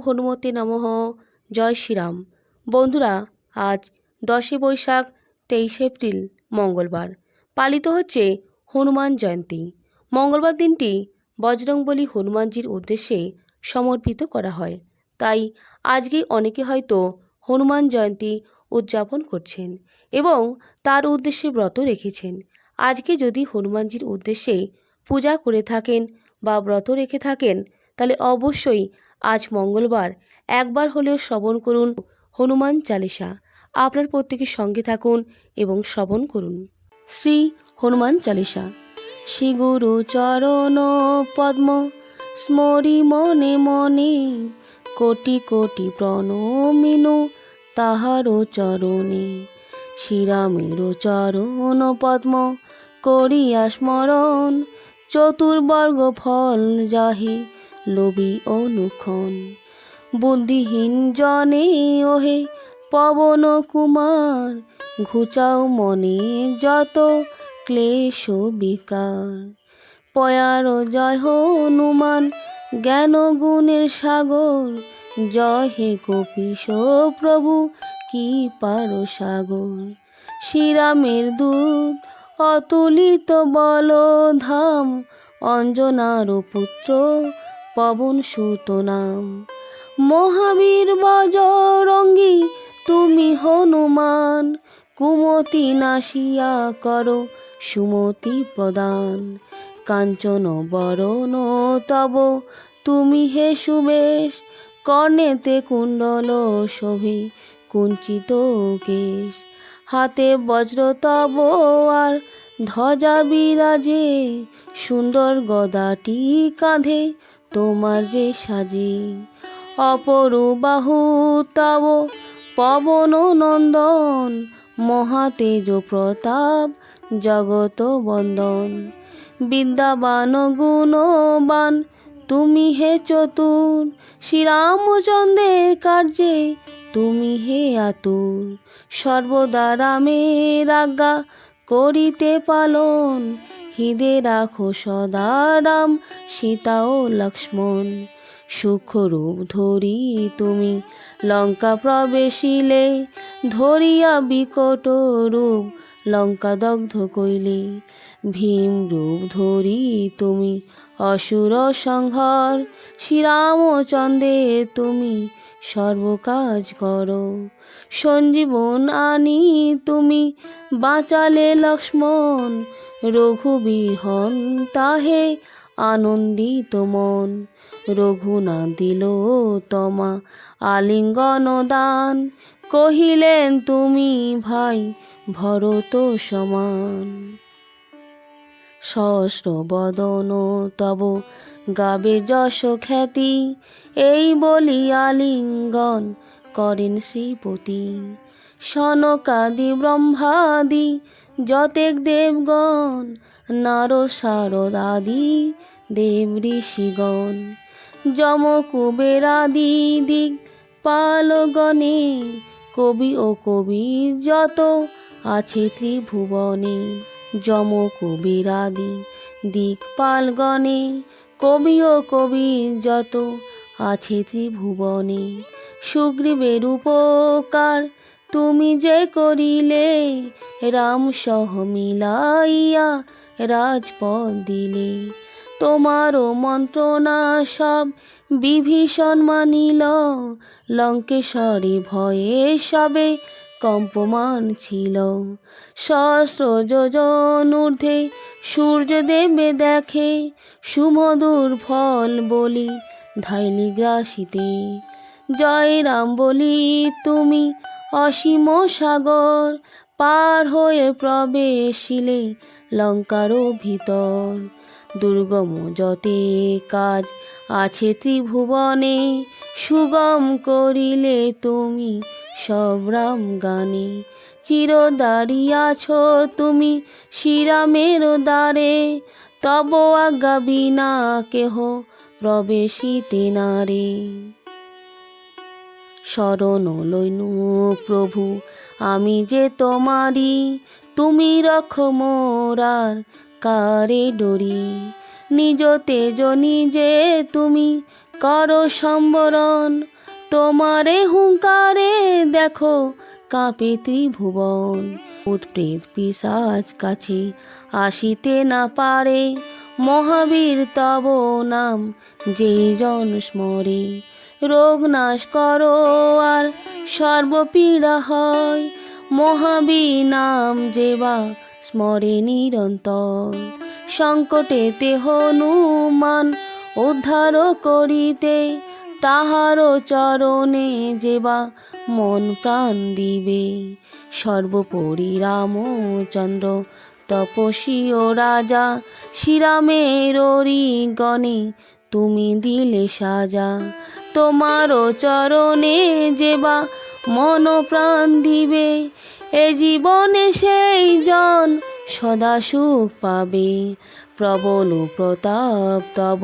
হনুমতে নমঃ। জয় শ্রীরাম। বন্ধুরা, আজ দশই বৈশাখ, তেইশে এপ্রিল, মঙ্গলবার। পালিত হচ্ছে হনুমান জয়ন্তী। মঙ্গলবার দিনটি বজরংবলী হনুমানজির উদ্দেশ্যে সমর্পিত করা হয়। তাই আজকে অনেকে হয়তো হনুমান জয়ন্তী উদযাপন করছেন এবং তার উদ্দেশ্যে ব্রত রেখেছেন। আজকে যদি হনুমানজির উদ্দেশ্যে পূজা করে থাকেন বা ব্রত রেখে থাকেন, তাহলে অবশ্যই আজ মঙ্গলবার। একবার হলেও শ্রবণ করুন হনুমান চালিসা। আপনার প্রত্যেকের সঙ্গে থাকুন এবং শ্রবণ করুন। শ্রী হনুমান চালিসা। শ্রী গুরু চরণ পদ্ম স্মরি মনে মনে, কোটি কোটি প্রণমিনু তাহারও চরণে। শ্রীরামের চরণ পদ্ম করিয়া স্মরণ, চতুর্বর্গ ফল যাহে। লোভী অনুক্ষণ। বুদ্ধিহীন জনে ওহে পবন কুমার, ঘুচাও মনে যত ক্লেশ বিকার। পয়ার জয় হনুমান, জ্ঞান গুণের সাগর, জয় হে গোপীশ প্রভু, কি পারো সাগর। শ্রীরামের দূত, অতুলিত বল ধাম অঞ্জনার পুত্র পবন সুত নাম মহাবীর বজরঙ্গী, তুমি হনুমান, কুমতি নাশিয়া করো সুমতি প্রদান। কাঞ্চন বরণ তব, তুমি হে সুবেশ, কর্ণেতে কুণ্ডল শোভে কুঞ্চিত কেশ। হাতে বজ্র তব আর ধ্বজা বিরাজে, সুন্দর গদাটি কাঁধে তোমার যে সাজি অপরু বাহু তব পবন নন্দন, মহাতেজ প্রতাপ, জগত বন্দন। বিদ্যাবান গুণবান, তুমি হে চতুর। শ্রীরামচন্দ্রের কার্যে তুমি হে আতুর। সর্বদা রামের আজ্ঞা করিতে পালন হৃদে রাখো সদা রাম সীতা ও লক্ষ্মণ। সুখরূপ ধরি তুমি, লঙ্কা প্রবেশিলে ধরিয়া বিকট রূপ, লঙ্কা দগ্ধ কইলে ভীম রূপ ধরি তুমি, অসুর সংহার শ্রীরামচন্দ্রে তুমি, সর্বকাজ করো। সঞ্জীবন আনি তুমি, বাঁচালে লক্ষ্মণ রঘুবীর হন তাহে আনন্দিত মন। রঘুনা দিল তমা আলিঙ্গন দান। কহিলেন, তুমি ভাই ভরত সমান। সহস্র বদন তব গাবে যশ খ্যাতি। এই বলি আলিঙ্গন করেন শ্রীপতি। সনকাদি ব্রহ্মাদি যতেক দেবগণ নার শারদাদি দেব ঋষিগণ যম কুবেরাদি দিক পালগণে কবি ও কবি যত আছে ত্রিভুবনে যম কবিরাদি দিকপালগণে কবি ও কবি যত আছে ত্রিভুবনে, সুগ্রীবের উপকার তুমি যে করিলে রাম সহ মিলাইয়া রাজপদ দিলে। তোমারও মন্ত্রণা সব বিভীষণ মানিল। লঙ্কেশ্বরে ভয়ে সবে কম্পমান ছিল। সহস্র যোজন ঊর্ধ্বে সূর্যদেবে দেখে সুমধুর ফল বলি ধাইলি গ্রাসিতে, জয় রাম বলি তুমি অসীম সাগর পার হয়ে প্রবেশিলে লঙ্কার ভিতর। দুর্গম যতে কাজ আছে ত্রিভুবনে, সুগম করিলে তুমি সব রাম গানে। চির দাঁড়িয়াছ তুমি শ্রীরামের দ্বারে, তব আজ্ঞা বিনা কেহ প্রবেশিতে নারে। শরণ লইনু প্রভু, আমি যে তোমারি তুমি রখ মোরার কারে ডরি। নিজ তেজ নিজে তুমি কর সম্বরণ, তোমারে হুঙ্কারে দেখো কাঁপে ত্রিভুবন। উৎপ্রেত পিসাজ কাছে আসিতে না পারে, মহাবীর তব নাম যে জন স্মরে। রোগ নাশ করো আর সর্বপীড়া হয়। মহাবীর নাম যেবা স্মরে নিরন্তর। সংকটে সংকটেতে হনুমান উদ্ধার করিতে। তাহারও চরণে যেবা মন প্রাণ দিবে। সর্বোপরি রামচন্দ্র তপস্বী ও রাজা, শ্রীরামের গণে তুমি দিলে সাজা। তোমারও চরণে যেবা মন প্রাণ দিবে। এ জীবনে সেই জন সদা সুখ পাবে। প্রবল প্রতাপ তব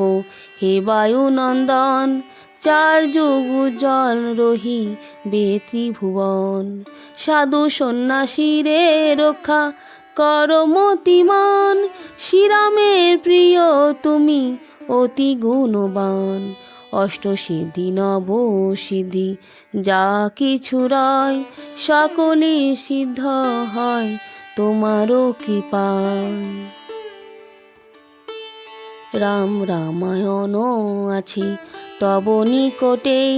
হে বায়ুনন্দন, চার যুগ উজ্জ্বল রহি বেত্রিভুবন সাধু সন্ন্যাসীরে রক্ষা কর মতিমান, শ্রীরামের প্রিয় তুমি অতি গুণবান। অষ্টসিদ্ধি নব সিদ্ধি যা কিছু রয় সকলই সিদ্ধ হয়, তোমারও কৃপায়। রাম রামায়ণ আছে, তব নিকটেই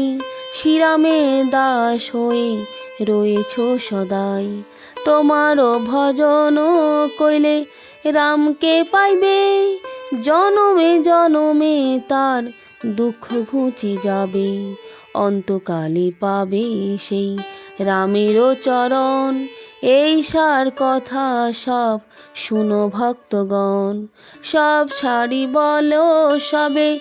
শ্রীরামের দাস হয়ে রয়েছ সদাই। তোমারও ভজন কইলে রামকে পাইবে, জনমে জনমে তার দুঃখ ঘুচে যাবে, অন্তকালে পাবে সেই রামেরও চরণ। এই সার কথা সব শুনো ভক্তগণ, সব ছাড়ি বলো সবে,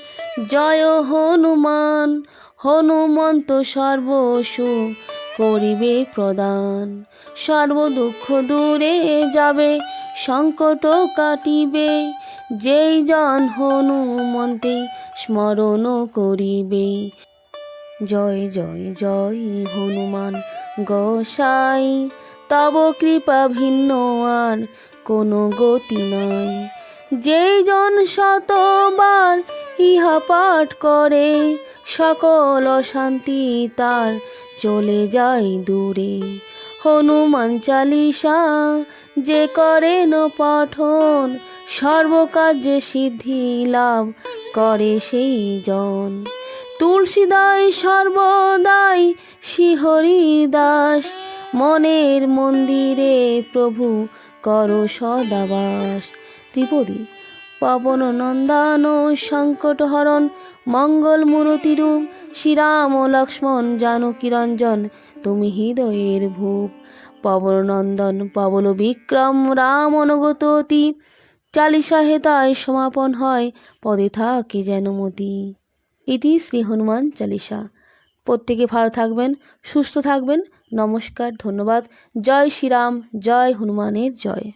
জয় হনুমান, হনুমন্ত সর্বসু করিবে প্রদান। সর্ব দুঃখ দূরে যাবে সংকট কাটিবে যেই জন হনুমন্তে স্মরণ করিবে। জয় জয় জয় হনুমান গোসাই, তব কৃপা ভিন্ন আর কোনো গতি নাই। যেই জন শতবার ইহা পাঠ করে, সকল অশান্তি তার চলে যায় দূরে। হনুমান চালিসা যে করেন পঠন, সর্বকার্যে সিদ্ধি লাভ করে সেই জন। তুলসীদাই সর্বদাই শ্রীহরি দাস, মনের মন্দিরে প্রভু কর সদাবাস। ত্রিপদী পবন নন্দান সংকট হরণ, মঙ্গল মূরতিরূপ শ্রীরাম লক্ষ্মণ জানকী রঞ্জন, তুমি হৃদয়ের ভূপ পবন নন্দন পবল বিক্রম, রাম অনুগত অতি চালিশা হেতায় সমাপন হয়, পদে থাকে যেন মতি। ইতি শ্রী হনুমান চালিসা। প্রত্যেকে ভালো থাকবেন, সুস্থ থাকবেন, নমস্কার, ধন্যবাদ। জয় শ্রীরাম, জয় হনুমানের জয়।